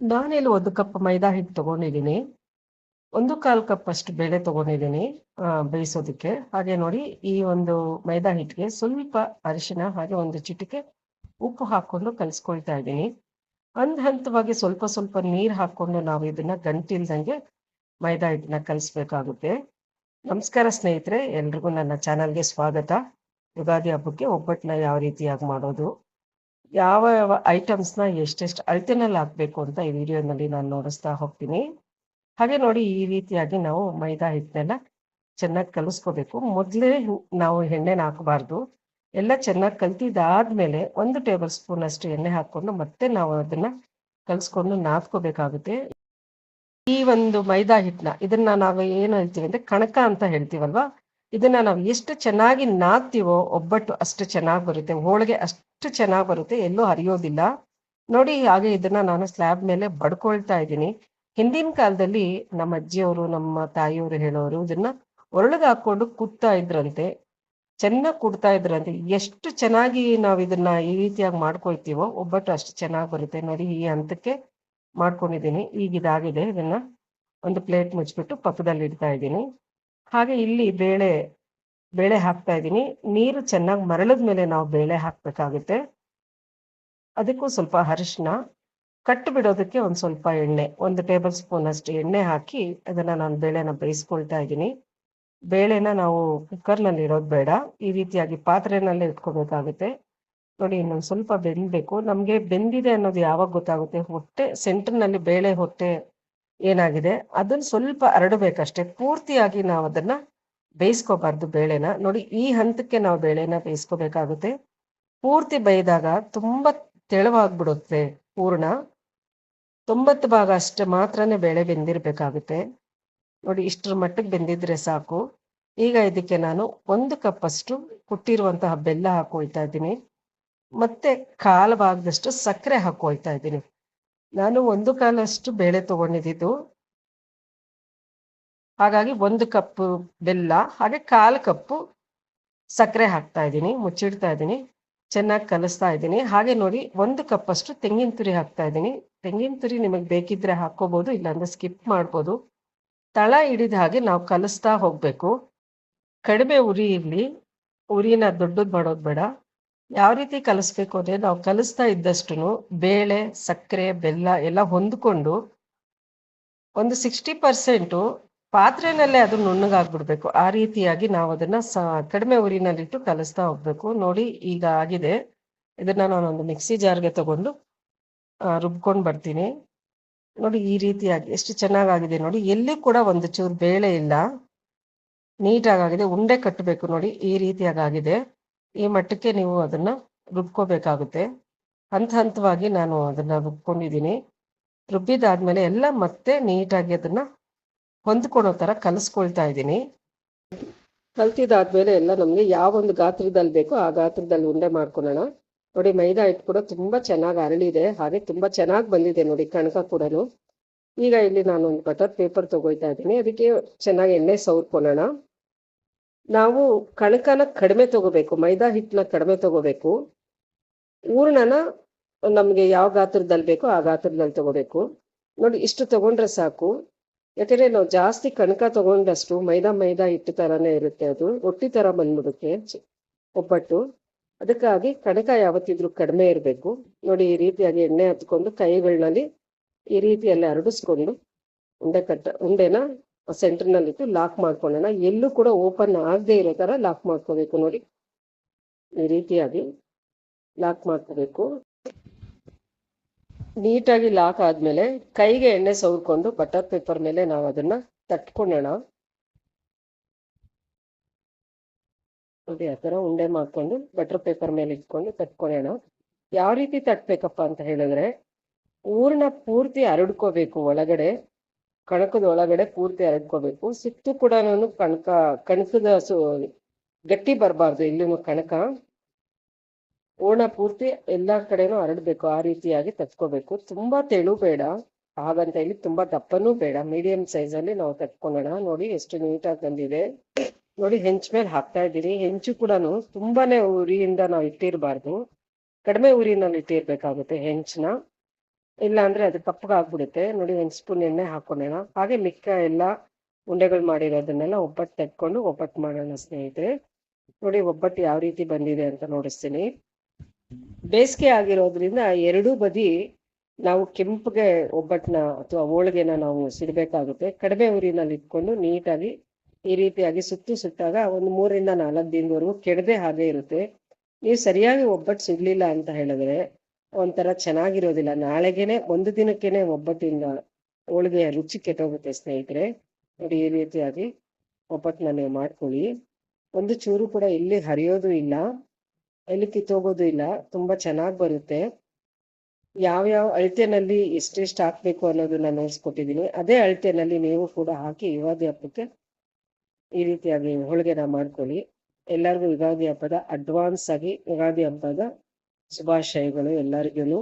ನಾನಿಲ್ಲಿ ಒಂದು ಕಪ್ ಮೈದಾ ಹಿಟ್ಟು ತಗೊಂಡಿದ್ದೀನಿ. ಒಂದು ಕಾಲು ಕಪ್ ಅಷ್ಟು ಬೇಳೆ ತಗೊಂಡಿದ್ದೀನಿ ಬೇಯಿಸೋದಕ್ಕೆ. ಹಾಗೆ ನೋಡಿ, ಈ ಒಂದು ಮೈದಾ ಹಿಟ್ಟಿಗೆ ಸ್ವಲ್ಪ ಅರಿಶಿನ, ಹಾಗೆ ಒಂದು ಚಿಟಿಕೆ ಉಪ್ಪು ಹಾಕೊಂಡು ಕಲಿಸ್ಕೊಳ್ತಾ ಇದ್ದೀನಿ. ಹಂತ ಹಂತವಾಗಿ ಸ್ವಲ್ಪ ಸ್ವಲ್ಪ ನೀರು ಹಾಕೊಂಡು ನಾವು ಇದನ್ನ ಗಂಟಿಲ್ದಂಗೆ ಮೈದಾ ಹಿಟ್ಟನ್ನ ಕಲಿಸ್ಬೇಕಾಗುತ್ತೆ. ನಮಸ್ಕಾರ ಸ್ನೇಹಿತರೆ, ಎಲ್ರಿಗೂ ನನ್ನ ಚಾನಲ್ಗೆ ಸ್ವಾಗತ. ಯುಗಾದಿ ಹಬ್ಬಕ್ಕೆ ಒಬ್ಬಟ್ಟನ್ನ ಯಾವ ರೀತಿಯಾಗಿ ಮಾಡೋದು? ಯಾವ ಯಾವ ಐಟಮ್ಸ್ನ ಎಷ್ಟೆಷ್ಟು ಅಳತೆನಲ್ಲಿ ಹಾಕ್ಬೇಕು ಅಂತ ಈ ವಿಡಿಯೋನಲ್ಲಿ ನಾನು ನೋಡಿಸ್ತಾ ಹೋಗ್ತೀನಿ. ಹಾಗೆ ನೋಡಿ ಈ ರೀತಿಯಾಗಿ ನಾವು ಮೈದಾ ಹಿಟ್ಟನ್ನೆಲ್ಲ ಚೆನ್ನಾಗಿ ಕಲಿಸ್ಕೋಬೇಕು. ಮೊದಲೇ ನಾವು ಎಣ್ಣೆನ ಹಾಕಬಾರ್ದು. ಎಲ್ಲ ಚೆನ್ನಾಗಿ ಕಲ್ತಿದ್ದಾದ್ಮೇಲೆ ಒಂದು ಟೇಬಲ್ ಸ್ಪೂನ್ ಅಷ್ಟು ಎಣ್ಣೆ ಹಾಕ್ಕೊಂಡು ಮತ್ತೆ ನಾವು ಅದನ್ನ ಕಲಿಸ್ಕೊಂಡು ನಾದ್ಕೋಬೇಕಾಗುತ್ತೆ. ಈ ಒಂದು ಮೈದಾ ಹಿಟ್ಟನ್ನ, ಇದನ್ನ ನಾವು ಏನು ಹೇಳ್ತೀವಿ ಅಂದ್ರೆ ಕಣಕ ಅಂತ ಹೇಳ್ತೀವಲ್ವಾ? ಇದನ್ನ ನಾವು ಎಷ್ಟು ಚೆನ್ನಾಗಿ ನಾದ್ತೀವೋ ಒಬ್ಬಟ್ಟು ಅಷ್ಟು ಚೆನ್ನಾಗಿ ಬರುತ್ತೆ. ಹೋಳಿಗೆ ಅಷ್ಟು ಚೆನ್ನಾಗಿ ಬರುತ್ತೆ, ಎಲ್ಲೂ ಹರಿಯೋದಿಲ್ಲ. ನೋಡಿ ಹಾಗೆ ಇದನ್ನ ನಾನು ಸ್ಲ್ಯಾಬ್ ಮೇಲೆ ಬಡ್ಕೊಳ್ತಾ ಇದ್ದೀನಿ. ಹಿಂದಿನ ಕಾಲದಲ್ಲಿ ನಮ್ಮ ಅಜ್ಜಿಯವರು, ನಮ್ಮ ತಾಯಿಯವರು ಹೇಳೋರು ಇದನ್ನ ಒರಳಿಗೆ ಹಾಕೊಂಡು ಕುತ್ತಾ ಇದ್ರಂತೆ, ಚೆನ್ನಾಗಿ ಕುಡ್ತಾ ಇದ್ರಂತೆ. ಎಷ್ಟು ಚೆನ್ನಾಗಿ ನಾವು ಇದನ್ನ ಈ ರೀತಿಯಾಗಿ ಮಾಡ್ಕೊಳ್ತೀವೋ ಒಬ್ಬಟ್ಟು ಅಷ್ಟು ಚೆನ್ನಾಗಿ ಬರುತ್ತೆ. ನೋಡಿ ಈ ಹಂತಕ್ಕೆ ಮಾಡ್ಕೊಂಡಿದ್ದೀನಿ. ಈಗ ಇದಾಗಿದೆ. ಇದನ್ನ ಒಂದು ಪ್ಲೇಟ್ ಮುಚ್ಚಿಬಿಟ್ಟು ಪಕ್ಕದಲ್ಲಿ ಇಡ್ತಾ ಇದ್ದೀನಿ. ಹಾಗೆ ಇಲ್ಲಿ ಬೇಳೆ ಬೇಳೆ ಹಾಕ್ತಾ ಇದ್ದೀನಿ. ನೀರು ಚೆನ್ನಾಗಿ ಮರಳದ ಮೇಲೆ ನಾವು ಬೇಳೆ ಹಾಕ್ಬೇಕಾಗುತ್ತೆ. ಅದಕ್ಕೂ ಸ್ವಲ್ಪ ಅರಿಶಿನ ಕಟ್ಟು ಬಿಡೋದಕ್ಕೆ ಒಂದು ಸ್ವಲ್ಪ ಎಣ್ಣೆ, ಒಂದು ಟೇಬಲ್ ಸ್ಪೂನ್ ಅಷ್ಟು ಎಣ್ಣೆ ಹಾಕಿ ಅದನ್ನ ನಾನು ಬೇಳೆನ ಬೇಯಿಸ್ಕೊಳ್ತಾ ಇದ್ದೀನಿ. ಬೇಳೆನ ನಾವು ಕುಕ್ಕರ್ನಲ್ಲಿ ಇರೋದು ಬೇಡ. ಈ ರೀತಿಯಾಗಿ ಪಾತ್ರೆನಲ್ಲೇ ಇಟ್ಕೋಬೇಕಾಗುತ್ತೆ. ನೋಡಿ, ಇನ್ನೊಂದು ಸ್ವಲ್ಪ ಬೆಂದಬೇಕು. ನಮಗೆ ಬೆಂದಿದೆ ಅನ್ನೋದು ಯಾವಾಗ ಗೊತ್ತಾಗುತ್ತೆ? ಹೊಟ್ಟೆ, ಸೆಂಟರ್ನಲ್ಲಿ ಬೇಳೆ ಹೊಟ್ಟೆ ಏನಾಗಿದೆ? ಅದನ್ನು ಸ್ವಲ್ಪ ಹರಡಬೇಕಷ್ಟೇ. ಪೂರ್ತಿಯಾಗಿ ನಾವು ಅದನ್ನ ಬೇಯಿಸ್ಕೋಬಾರ್ದು ಬೇಳೆನ. ನೋಡಿ, ಈ ಹಂತಕ್ಕೆ ನಾವು ಬೇಳೆನ ಬೇಯಿಸ್ಕೋಬೇಕಾಗುತ್ತೆ. ಪೂರ್ತಿ ಬೇಯ್ದಾಗ ತುಂಬಾ ತೆಳುವಾಗ್ಬಿಡುತ್ತೆ ಪೂರ್ಣ ತೊಂಬತ್ತು ಭಾಗ ಅಷ್ಟು ಮಾತ್ರನೇ ಬೇಳೆ ಬೆಂದಿರ್ಬೇಕಾಗುತ್ತೆ. ನೋಡಿ, ಇಷ್ಟರ ಮಟ್ಟಿಗೆ ಬೆಂದಿದ್ರೆ ಸಾಕು. ಈಗ ಇದಕ್ಕೆ ನಾನು ಒಂದು ಕಪ್ ಅಷ್ಟು ಕುಟ್ಟಿರುವಂತಹ ಬೆಲ್ಲ ಹಾಕೊಳ್ತಾ ಇದ್ದೀನಿ. ಮತ್ತೆ ಕಾಲು ಭಾಗದಷ್ಟು ಸಕ್ಕರೆ ಹಾಕೊಳ್ತಾ ಇದ್ದೀನಿ. ನಾನು ಒಂದು ಕಾಲಷ್ಟು ಬೇಳೆ ತಗೊಂಡಿದ್ದು. ಹಾಗಾಗಿ ಒಂದು ಕಪ್ ಬೆಲ್ಲ, ಹಾಗೆ ಕಾಲು ಕಪ್ಪು ಸಕ್ಕರೆ ಹಾಕ್ತಾ ಇದ್ದೀನಿ, ಮುಚ್ಚಿಡ್ತಾ ಇದ್ದೀನಿ, ಚೆನ್ನಾಗಿ ಕಲಿಸ್ತಾ ಇದ್ದೀನಿ. ಹಾಗೆ ನೋಡಿ, ಒಂದು ಕಪ್ ಅಷ್ಟು ತೆಂಗಿನ ತುರಿ ಹಾಕ್ತಾ ಇದ್ದೀನಿ. ತೆಂಗಿನ ತುರಿ ನಿಮಗೆ ಬೇಕಿದ್ರೆ ಹಾಕೋಬಹುದು ಇಲ್ಲಾಂದ್ರೆ ಸ್ಕಿಪ್ ಮಾಡ್ಬೋದು. ತಳ ಹಿಡಿದ ಹಾಗೆ ನಾವು ಕಲಿಸ್ತಾ ಹೋಗ್ಬೇಕು. ಕಡಿಮೆ ಉರಿ ಇರಲಿ. ಉರಿನ ದೊಡ್ಡದು ಮಾಡೋದು ಬೇಡ. ಯಾವ ರೀತಿ ಕಲಿಸ್ಬೇಕು ಅಂದ್ರೆ, ನಾವು ಕಲಿಸ್ತಾ ಇದ್ದಷ್ಟು ಬೇಳೆ, ಸಕ್ಕರೆ, ಬೆಲ್ಲ ಎಲ್ಲ ಹೊಂದ್ಕೊಂಡು ಒಂದು ಸಿಕ್ಸ್ಟಿ ಪರ್ಸೆಂಟು ಪಾತ್ರೆನಲ್ಲೇ ಅದು ನುಣ್ಣಗಾಗ್ಬಿಡ್ಬೇಕು. ಆ ರೀತಿಯಾಗಿ ನಾವು ಅದನ್ನ ಸ, ಕಡಿಮೆ ಉರಿನಲ್ಲಿಟ್ಟು ಕಲಿಸ್ತಾ ಹೋಗ್ಬೇಕು. ನೋಡಿ, ಈಗ ಆಗಿದೆ. ಇದನ್ನ ನಾನೊಂದು ಮಿಕ್ಸಿ ಜಾರ್ಗೆ ತಗೊಂಡು ರುಬ್ಕೊಂಡು ಬರ್ತೀನಿ. ನೋಡಿ, ಈ ರೀತಿಯಾಗಿ ಎಷ್ಟು ಚೆನ್ನಾಗಾಗಿದೆ ನೋಡಿ. ಎಲ್ಲಿ ಕೂಡ ಒಂದು ಚೂರು ಬೇಳೆ ಇಲ್ಲ. ನೀಟಾಗಿ ಆಗಿದೆ ಉಂಡೆ ಕಟ್ಟಬೇಕು ನೋಡಿ. ಈ ರೀತಿಯಾಗಿ ಆಗಿದೆ ಈ ಮಟ್ಟಕ್ಕೆ ನೀವು ಅದನ್ನ ರುಬ್ಕೋಬೇಕಾಗುತ್ತೆ. ಹಂತ ಹಂತವಾಗಿ ನಾನು ಅದನ್ನ ರುಬ್ಕೊಂಡಿದ್ದೀನಿ. ರುಬ್ಬಿದಾದ್ಮೇಲೆ ಎಲ್ಲ ಮತ್ತೆ ನೀಟಾಗಿ ಅದನ್ನ ಹೊಂದ್ಕೊಳೋ ತರ ಕಲಿಸ್ಕೊಳ್ತಾ ಇದ್ದೀನಿ. ಕಲ್ತಿದಾದ್ಮೇಲೆ ಎಲ್ಲ ನಮ್ಗೆ ಯಾವ ಒಂದು ಗಾತ್ರದಲ್ಲಿ ಬೇಕೋ ಆ ಗಾತ್ರದಲ್ಲಿ ಉಂಡೆ ಮಾಡ್ಕೊಳ್ಳೋಣ ನೋಡಿ, ಮೈದಾ ಹಿಟ್ಟು ಕೂಡ ತುಂಬಾ ಚೆನ್ನಾಗಿ ಅರಳಿದೆ. ಹಾಗೆ ತುಂಬಾ ಚೆನ್ನಾಗಿ ಬಂದಿದೆ ನೋಡಿ, ಕಣಕ ಕೂಡ ಈಗ ಇಲ್ಲಿ ನಾನು ಒಂದು ಬಟರ್ ಪೇಪರ್ ತಗೊಳ್ತಾ ಇದ್ದೀನಿ. ಅದಕ್ಕೆ ಚೆನ್ನಾಗಿ ಎಣ್ಣೆ ಸವರ್ಕೊಳ್ಳೋಣ ನಾವು ಕಣಕನ ಕಡಿಮೆ ತಗೋಬೇಕು, ಮೈದಾ ಹಿಟ್ಟನ್ನ ಕಡಿಮೆ ತಗೋಬೇಕು. ಹೂರ್ಣನ ನಮ್ಗೆ ಯಾವ ಗಾತ್ರದಲ್ಲಿ ಬೇಕೋ ಆ ಗಾತ್ರದಲ್ಲಿ ತಗೋಬೇಕು. ನೋಡಿ, ಇಷ್ಟು ತಗೊಂಡ್ರೆ ಸಾಕು. ಯಾಕಂದ್ರೆ ನಾವು ಜಾಸ್ತಿ ಕಣಕ ತಗೊಂಡಷ್ಟು ಮೈದಾ ಮೈದಾ ಹಿಟ್ಟು ತರಾನೇ ಇರುತ್ತೆ ಅದು. ರೊಟ್ಟಿ ತರ ಬಂದ್ಬಿಡುತ್ತೆ. ಒಬ್ಬಟ್ಟು. ಅದಕ್ಕಾಗಿ ಕಣಕ ಯಾವತ್ತಿದ್ರು ಕಡಿಮೆ ಇರಬೇಕು. ನೋಡಿ ಈ ರೀತಿಯಾಗಿ ಎಣ್ಣೆ ಹತ್ಕೊಂಡು ಕೈಗಳಲ್ಲಿ ಈ ರೀತಿಯಲ್ಲಿ ಹರಡಿಸ್ಕೊಂಡು ಉಂಡೆ ಕಟ್ಟ, ಉಂಡೆನ ಸೆಂಟರ್ನಲ್ಲಿಟ್ಟು ಲಾಕ್ ಮಾಡ್ಕೊಳ್ಳೋಣ. ಎಲ್ಲೂ ಕೂಡ ಓಪನ್ ಆಗದೆ ಇರೋ ಥರ ಲಾಕ್ ಮಾಡ್ಕೋಬೇಕು ನೋಡಿ. ಈ ರೀತಿಯಾಗಿ ಲಾಕ್ ಮಾಡ್ಕೋಬೇಕು. ನೀಟಾಗಿ ಲಾಕ್ ಆದ್ಮೇಲೆ ಕೈಗೆ ಎಣ್ಣೆ ಸವರ್ಕೊಂಡು ಬಟರ್ ಪೇಪರ್ ಮೇಲೆ ನಾವು ಅದನ್ನ ತಟ್ಕೊಳ್ಳೋಣ ನೋಡಿ, ಆ ಥರ ಉಂಡೆ ಮಾಡ್ಕೊಂಡು ಬಟರ್ ಪೇಪರ್ ಮೇಲೆ ಇಟ್ಕೊಂಡು ತಟ್ಕೊಳ್ಳೋಣ ಯಾವ ರೀತಿ ತಟ್ಬೇಕಪ್ಪ ಅಂತ ಹೇಳಿದ್ರೆ, ಊರ್ನ ಪೂರ್ತಿ ಹರಡ್ಕೋಬೇಕು ಒಳಗಡೆ, ಕಣಕದ ಒಳಗಡೆ ಪೂರ್ತಿ ಹರಡ್ಕೋಬೇಕು ಸುತ್ತು ಕೂಡ ಕಣಕ, ಕಣಕದ ಸು, ಗಟ್ಟಿ ಬರಬಾರ್ದು ಇಲ್ಲಿನೂ ಕಣಕ. ಹೂರ್ಣ ಪೂರ್ತಿ ಎಲ್ಲಾ ಕಡೆನೂ ಹರಡ್ಬೇಕು, ಆ ರೀತಿಯಾಗಿ ತಟ್ಕೋಬೇಕು. ತುಂಬಾ ತೆಳು ಬೇಡ. ಹಾಗಂತ ಹೇಳಿ ತುಂಬಾ ದಪ್ಪನೂ ಬೇಡ. ಮೀಡಿಯಂ ಸೈಜ್ ಅಲ್ಲಿ ನಾವು ತಟ್ಕೊಳ್ಳೋಣ ನೋಡಿ ಎಷ್ಟು ನೀಟಾಗಿ ಬಂದಿದೆ. ನೋಡಿ ಹೆಂಚ್ ಮೇಲೆ ಹಾಕ್ತಾ ಇದ್ದೀನಿ ಹೆಂಚು ಕೂಡ ತುಂಬಾನೇ ಉರಿಯಿಂದ ನಾವು ಇಟ್ಟಿರಬಾರ್ದು. ಕಡಿಮೆ ಉರಿನಲ್ಲಿ ಇಟ್ಟಿರ್ಬೇಕಾಗುತ್ತೆ ಹೆಂಚನ್ನ ಇಲ್ಲ ಅಂದ್ರೆ ಅದು ಕಪ್ಪಗಾಗ್ಬಿಡುತ್ತೆ ನೋಡಿ ಒಂದು ಸ್ಪೂನ್ ಎಣ್ಣೆ ಹಾಕೊಳ್ಳೋಣ ಹಾಗೆ ಮಿಕ್ಕ ಎಲ್ಲ ಉಂಡೆಗಳು ಮಾಡಿರೋದನ್ನೆಲ್ಲ ಒಬ್ಬಟ್ಟು ತಟ್ಕೊಂಡು ಒಬ್ಬಟ್ಟು ಮಾಡೋಣ ಸ್ನೇಹಿತರೆ. ನೋಡಿ ಒಬ್ಬಟ್ಟು ಯಾವ ರೀತಿ ಬಂದಿದೆ ಅಂತ ನೋಡಿಸ್ತೀನಿ. ಬೇಸಿಗೆ ಆಗಿರೋದ್ರಿಂದ ಎರಡೂ ಬದಿ ನಾವು ಕೆಂಪಗೆ ಒಬ್ಬಟ್ಟನ್ನ ಅಥವಾ ಹೋಳಿಗೆನ ನಾವು ಸಿಡ್ಬೇಕಾಗುತ್ತೆ. ಕಡಿಮೆ ಊರಿನಲ್ಲಿ ಇಟ್ಕೊಂಡು ನೀಟಾಗಿ ಈ ರೀತಿಯಾಗಿ ಸುತ್ತು ಸುಟ್ಟಾಗ ಒಂದು ಮೂರಿಂದ ನಾಲ್ಕು ದಿನದವರೆಗೂ ಕೆಡದೆ ಹಾಗೆ ಇರುತ್ತೆ. ನೀವು ಸರಿಯಾಗಿ ಒಬ್ಬಟ್ಟು ಸಿಡ್ಲಿಲ್ಲ ಅಂತ ಹೇಳಿದ್ರೆ ಒಂಥರ ಚೆನ್ನಾಗಿರೋದಿಲ್ಲ. ನಾಳೆಗೇನೆ ಒಂದು ದಿನಕ್ಕೇನೆ ಒಬ್ಬಟ್ಟಿಂದ ಹೋಳಿಗೆಯ ರುಚಿ ಕೆಟ್ಟೋಗುತ್ತೆ ಸ್ನೇಹಿತರೆ. ನೋಡಿ, ಈ ರೀತಿಯಾಗಿ ಒಬ್ಬಟ್ಟನ್ನ ನೀವು ಮಾಡ್ಕೊಳ್ಳಿ. ಒಂದು ಚೂರು ಕೂಡ ಇಲ್ಲಿ ಹರಿಯೋದು ಇಲ್ಲ. ಎಲ್ಲಿ ಕಿತ್ತೋಗೋದು ಇಲ್ಲ, ತುಂಬಾ ಚೆನ್ನಾಗಿ ಬರುತ್ತೆ. ಯಾವ ಯಾವ ಅಳತೆನಲ್ಲಿ ಎಷ್ಟೆಷ್ಟು ಹಾಕ್ಬೇಕು ಅನ್ನೋದನ್ನ ನೋಡ್ಸ್ಕೊಟ್ಟಿದ್ದೀನಿ ಅದೇ ಅಳತೆನಲ್ಲಿ ನೀವು ಕೂಡ ಹಾಕಿ ಯುಗಾದಿ ಹಬ್ಬಕ್ಕೆ ಈ ರೀತಿಯಾಗಿ ಹೋಳಿಗೆನ ಮಾಡ್ಕೊಳ್ಳಿ. ಎಲ್ಲರಿಗೂ ಯುಗಾದಿ ಹಬ್ಬದ ಅಡ್ವಾನ್ಸ್ ಆಗಿ ಯುಗಾದಿ ಹಬ್ಬದ ಶುಭಾಶಯಗಳು ಎಲ್ಲರಿಗೂ